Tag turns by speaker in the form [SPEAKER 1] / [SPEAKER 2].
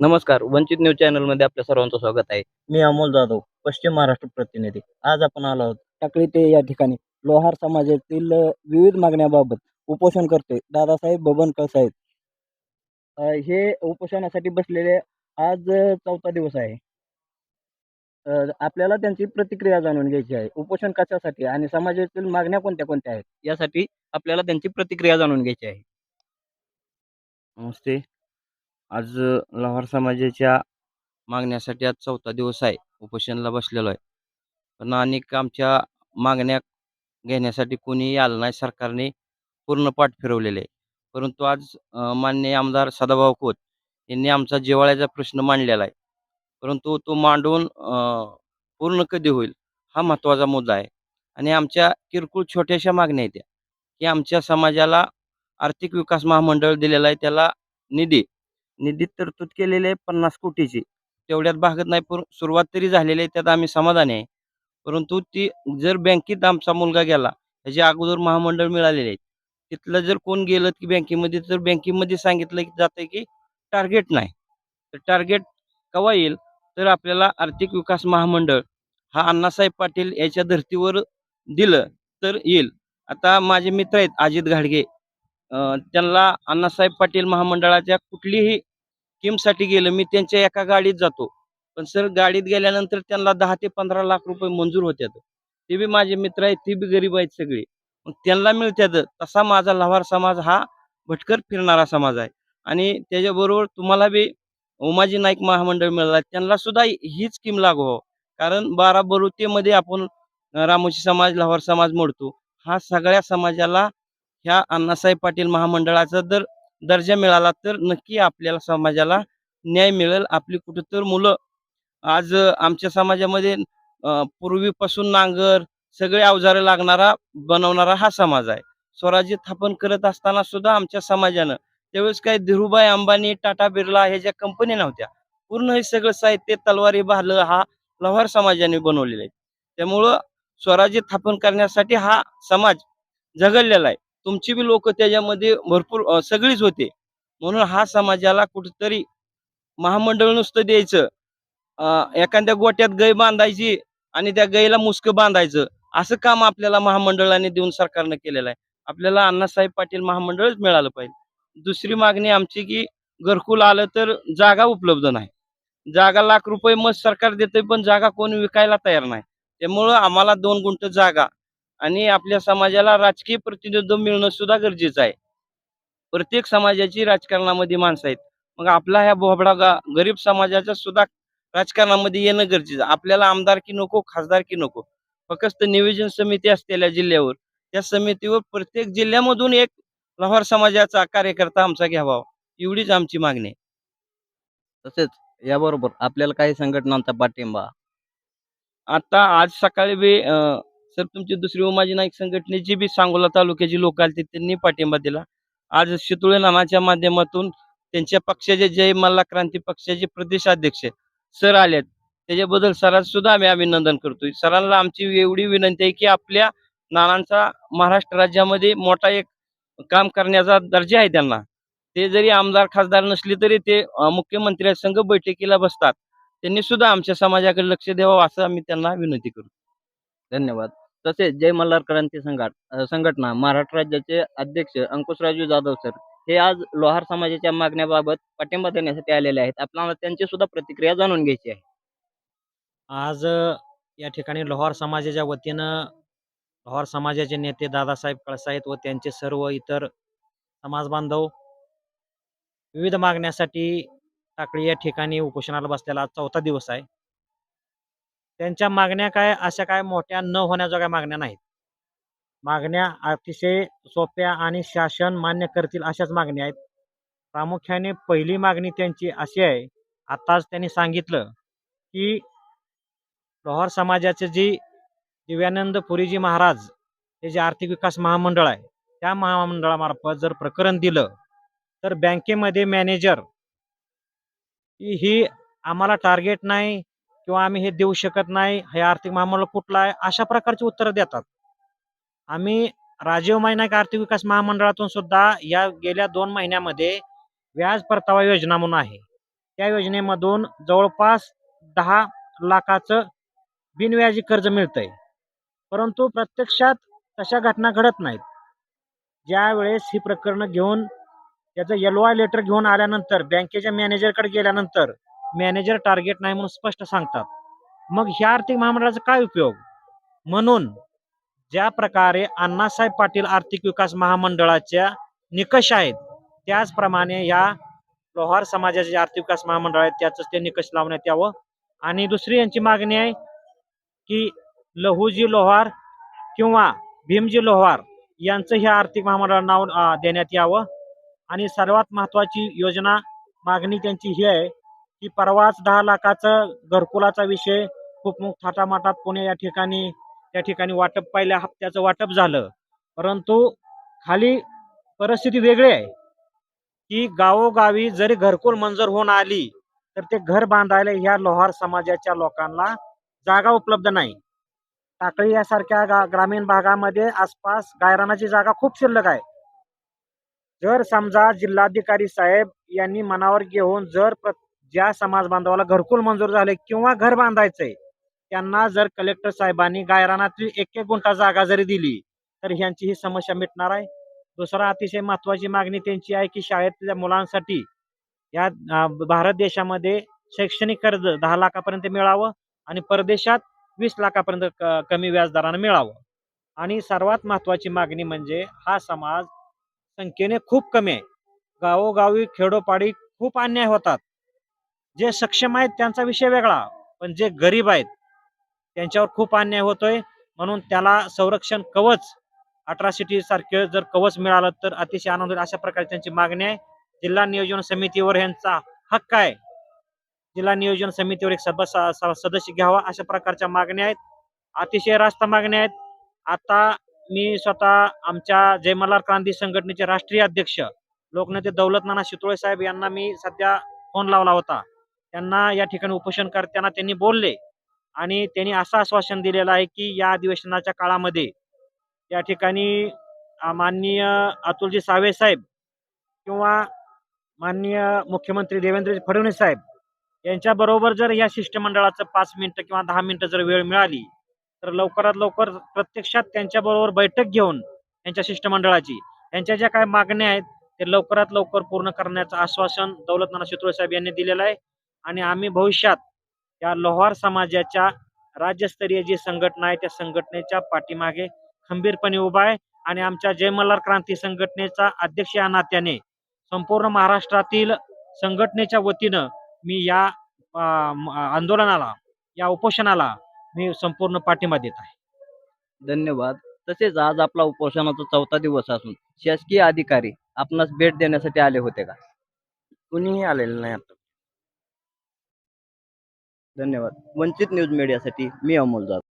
[SPEAKER 1] नमस्कार वंचित न्यूज चॅनलमध्ये आपल्या सर्वांचं स्वागत आहे.
[SPEAKER 2] मी अमोल जाधव पश्चिम महाराष्ट्र प्रतिनिधी. आज आपण आलो आहोत
[SPEAKER 3] टाकळी ते या ठिकाणी. लोहार समाजातील विविध मागण्याबाबत उपोषण करते दादासाहेब बबन कळसाहेब हे उपोषणासाठी बसलेले आज चौथा दिवस आहे. आपल्याला त्यांची प्रतिक्रिया जाणून घ्यायची आहे. उपोषण कशासाठी आणि समाजातील मागण्या कोणत्या कोणत्या आहेत?
[SPEAKER 1] यासाठी आपल्याला त्यांची प्रतिक्रिया जाणून घ्यायची आहे. नमस्ते. आज लोहार समाजाच्या मागण्यासाठी आज चौथा दिवस आहे. उपोषणला बसलेलो आहे. पण अनेक आमच्या मागण्या घेण्यासाठी कोणीही आलं नाही. सरकारने पूर्ण पाठ फिरवलेले आहे. परंतु आज मान्य माननीय आमदार सदाभाऊ खोत यांनी आमचा जिव्हाळ्याचा प्रश्न मांडलेला आहे. परंतु तो मांडून पूर्ण कधी होईल हा महत्त्वाचा मुद्दा आहे. आणि आमच्या किरकोळ छोट्याशा मागण्या आहेत त्या. की आमच्या समाजाला आर्थिक विकास महामंडळ दिलेला आहे. त्याला निधी निधीत तरतूद केलेली आहे पन्नास कोटीची. तेवढ्यात भागत नाही पण सुरुवात तरी झालेली आहे त्यात आम्ही समाधानी आहे. परंतु ती जर बँकेत आमचा मुलगा गेला त्याच्या अगोदर महामंडळ मिळालेले आहेत. तिथलं जर कोण गेलं की बँकेमध्ये तर बँकेमध्ये सांगितलं की जातं की टार्गेट नाही. तर टार्गेट केव्हा येईल? तर आपल्याला आर्थिक विकास महामंडळ हा अण्णासाहेब पाटील याच्या धर्तीवर दिलं तर येईल. आता माझे मित्र आहेत अजित घाडगे. त्यांना अण्णासाहेब पाटील महामंडळाच्या कुठलीही स्कीमसाठी गेलं मी त्यांच्या एका गाडीत जातो. पण सर गाडीत गेल्यानंतर त्यांना दहा ते पंधरा लाख रुपये मंजूर होत्यात. ते बी माझे मित्र आहेत ते बी गरीब आहेत सगळे. मग त्यांना मिळत्यात. तसा माझा लव्हार समाज हा भटकर फिरणारा समाज आहे. आणि त्याच्याबरोबर तुम्हाला बी उमाजी नाईक महामंडळ मिळाला त्यांना सुद्धा हीच किम लागू हो कारण बारा बरुतेमध्ये आपण रामोशी समाज लव्हार समाज मोडतो. हा सगळ्या समाजाला ह्या अण्णासाहेब पाटील महामंडळाचा जर दर्जा मिळाला तर नक्की आपल्याला समाजाला न्याय मिळेल. आपली कुठंतरी मुलं आज आमच्या समाजामध्ये पूर्वीपासून नांगर सगळे अवजारे लागणारा बनवणारा हा समाज आहे. स्वराज्य स्थापन करत असताना सुद्धा आमच्या समाजानं त्यावेळेस काही धीरूभाई अंबानी टाटा बिर्ला ह्या ज्या कंपनी नव्हत्या पूर्ण हे सगळं साहित्य तलवारी भालं हा लव्हार समाजाने बनवलेला आहे. त्यामुळं स्वराज्य स्थापन करण्यासाठी हा समाज झगडलेला आहे. तुमची बी लोक त्याच्यामध्ये भरपूर सगळीच होते. म्हणून हा समाजाला कुठंतरी महामंडळ नुसतं द्यायचं. एखाद्या गोट्यात गाय बांधायची आणि त्या गायीला मुस्क बांधायचं. असं काम आपल्याला महामंडळाने देऊन सरकारनं केलेलं आहे. आपल्याला अण्णासाहेब पाटील महामंडळच मिळालं पाहिजे. दुसरी मागणी आमची की घरकुल आलं तर जागा उपलब्ध नाही. जागा लाख रुपये मग सरकार देते पण जागा कोण विकायला तयार नाही. त्यामुळं आम्हाला दोन गुंठ जागा आणि आपल्या समाजाला राजकीय प्रतिनिधित्व मिळणं सुद्धा गरजेचं आहे. प्रत्येक समाजाची राजकारणामध्ये माणसं आहेत. मग आपला ह्या बोबडा गरीब समाजाचा सुद्धा राजकारणामध्ये येणं गरजेचं आहे. आपल्याला आमदारकी नको खासदारकी नको. फक्त नियोजन समिती असलेल्या जिल्ह्यावर. त्या समितीवर प्रत्येक जिल्ह्यामधून एक लोहार समाजाचा कार्यकर्ता आमचा घ्यावा. एवढीच आमची मागणी आहे.
[SPEAKER 3] तसेच याबरोबर आपल्याला काही संघटनांचा पाठिंबा?
[SPEAKER 1] आता आज सकाळी बी सर तुमची दुसरी उमाजी नाईक संघटनेची बी सांगोला तालुक्याची लोक आली त्यांनी पाठिंबा दिला. आज शितुळे नानाच्या माध्यमातून त्यांच्या पक्षाचे जय मल्ला क्रांती पक्षाचे प्रदेशाध्यक्ष सर आलेत त्याच्याबद्दल सरांचं सुद्धा आम्ही अभिनंदन करतोय. सरांना आमची एवढी विनंती आहे की आपल्या नानांचा महाराष्ट्र राज्यामध्ये मोठा एक काम करण्याचा दर्जा आहे त्यांना. ते जरी आमदार खासदार नसले तरी ते अं, मुख्यमंत्री संघ बैठकीला बसतात. त्यांनी सुद्धा आमच्या समाजाकडे लक्ष द्यावं असं आम्ही त्यांना विनंती करतो.
[SPEAKER 3] धन्यवाद. तसेच जय मल्हार क्रांती संघाट संघटना महाराष्ट्र राज्याचे अध्यक्ष अंकुशराजू जाधव सर हे आज लोहार समाजाच्या मागण्याबाबत पाठिंबा देण्यासाठी आलेले आहेत. आपल्याला त्यांची सुद्धा प्रतिक्रिया जाणून घ्यायची आहे.
[SPEAKER 4] आज या ठिकाणी लोहार समाजाच्या वतीनं लोहार समाजाचे नेते दादासाहेब कळसाहेब व त्यांचे सर्व इतर समाज बांधव विविध मागण्यासाठी टाकळी या ठिकाणी उपोषणाला बसलेला आज चौथा दिवस आहे. त्यांच्या मागण्या काय अशा काय मोठ्या न होण्याजोग्या मागण्या नाहीत. मागण्या अतिशय सोप्या आणि शासन मान्य करतील अशाच मागण्या आहेत. प्रामुख्याने पहिली मागणी त्यांची अशी आहे आताच त्यांनी सांगितलं की लोहार समाजाचे जी दिव्यानंद पुरीजी महाराज हे जे आर्थिक विकास महामंडळ आहे त्या महामंडळामार्फत जर प्रकरण दिलं तर बँकेमध्ये मॅनेजर ही ही आम्हाला टार्गेट नाही किंवा आम्ही हे देऊ शकत नाही हे आर्थिक महामंडळ कुठलं आहे अशा प्रकारची उत्तरं देतात. आम्ही राजीव मायनाक आर्थिक विकास महामंडळातून सुद्धा या गेल्या दोन महिन्यामध्ये व्याज परतावा योजना म्हणून आहे. त्या योजनेमधून जवळपास दहा लाखाचं बिनव्याजी कर्ज मिळतंय. परंतु प्रत्यक्षात तशा घटना घडत नाहीत. ज्यावेळेस ही प्रकरणं घेऊन त्याचं एल आय लेटर घेऊन आल्यानंतर बँकेच्या मॅनेजरकडे गेल्यानंतर मॅनेजर टार्गेट नाही म्हणून स्पष्ट सांगतात. मग ह्या आर्थिक महामंडळाचा काय उपयोग? म्हणून ज्या प्रकारे अण्णासाहेब पाटील आर्थिक विकास महामंडळाच्या निकष आहेत त्याचप्रमाणे या लोहार समाजाचे आर्थिक विकास महामंडळ आहेत त्याच ते निकष लावण्यात यावं. आणि दुसरी यांची मागणी आहे की लहूजी लोहार किंवा भीमजी लोहार यांचं ह्या आर्थिक महामंडळाला नाव देण्यात यावं. आणि सर्वात महत्त्वाची योजना मागणी त्यांची ही आहे की परवाच दहा लाखाचं घरकुलाचा विषय खूप थाटामाटात पुणे या ठिकाणी त्या ठिकाणी वाटप पहिल्या हप्त्याचं वाटप झालं. परंतु खाली परिस्थिती वेगळी आहे. की गावोगावी जरी घरकुल मंजूर होऊन आली तर ते घर बांधायला ह्या लोहार समाजाच्या लोकांना जागा उपलब्ध नाही. टाकळी यासारख्या गा ग्रामीण भागामध्ये आसपास गायरानाची जागा खूप शिल्लक आहे. जर समजा जिल्हाधिकारी साहेब यांनी मनावर घेऊन जर प्रत्येक ज्या समाज बांधवाला घरकुल मंजूर झाले किंवा घर बांधायचंय त्यांना जर कलेक्टर साहेबांनी गायरानातली एक एक गुंठा जागा जरी दिली तर ह्यांची ही समस्या मिटणार आहे. दुसरा अतिशय महत्त्वाची मागणी त्यांची आहे की शाळेतल्या मुलांसाठी या भारत देशामध्ये शैक्षणिक कर्ज दहा लाखापर्यंत मिळावं आणि परदेशात वीस लाखापर्यंत क- कमी व्याजदरानं मिळावं. आणि सर्वात महत्त्वाची मागणी म्हणजे हा समाज संख्येने खूप कमी आहे. गावोगावी खेडोपाडी खूप अन्याय होतात. जे सक्षम आहेत त्यांचा विषय वेगळा पण जे गरीब आहेत त्यांच्यावर खूप अन्याय होतोय. म्हणून त्याला संरक्षण कवच अट्रॉसिटी सारखे जर कवच मिळालं तर अतिशय आनंद होईल अशा प्रकारे त्यांची मागणी आहे. जिल्हा नियोजन समितीवर यांचा हक्क आहे. जिल्हा नियोजन समितीवर एक सभा स- सदस्य घ्यावा अशा प्रकारच्या मागण्या आहेत. अतिशय रास्त मागण्या आहेत. आता मी स्वतः आमच्या जयमल्हार क्रांती संघटनेचे राष्ट्रीय अध्यक्ष लोकनेते दौलत नाना शितोळे साहेब यांना मी सध्या फोन लावला होता. त्यांना या ठिकाणी उपोषण करताना त्यांनी बोलले. आणि त्यांनी असं आश्वासन दिलेलं आहे की या अधिवेशनाच्या काळामध्ये या ठिकाणी माननीय अतुलजी सावे साहेब किंवा माननीय मुख्यमंत्री देवेंद्र फडणवीस साहेब यांच्याबरोबर जर या शिष्टमंडळाचं पाच मिनिटं किंवा दहा मिनिटं जर वेळ मिळाली तर लवकरात लवकर प्रत्यक्षात त्यांच्याबरोबर बैठक घेऊन यांच्या शिष्टमंडळाची यांच्या ज्या काय मागण्या आहेत ते लवकरात लवकर पूर्ण करण्याचं आश्वासन दौलत नाना शितोळे साहेब यांनी दिलेलं आहे. आणि आम्ही भविष्यात या लोहार समाजाच्या राज्यस्तरीय जी संघटना आहे त्या संघटनेच्या पाठीमागे खंबीरपणे उभा आहे आणि आमच्या जयमल्हार क्रांती संघटनेचा अध्यक्ष या नात्याने संपूर्ण महाराष्ट्रातील संघटनेच्या वतीनं मी या आंदोलनाला या उपोषणाला मी संपूर्ण पाठिंबा देत आहे.
[SPEAKER 3] धन्यवाद. तसेच आज आपला उपोषणाचा चौथा दिवस असून शासकीय अधिकारी आपणास भेट देण्यासाठी आले होते का?
[SPEAKER 1] कुणीही आलेलं नाही आता.
[SPEAKER 3] धन्यवाद. वंचित न्यूज मीडियासाठी मी अमोल जाधव.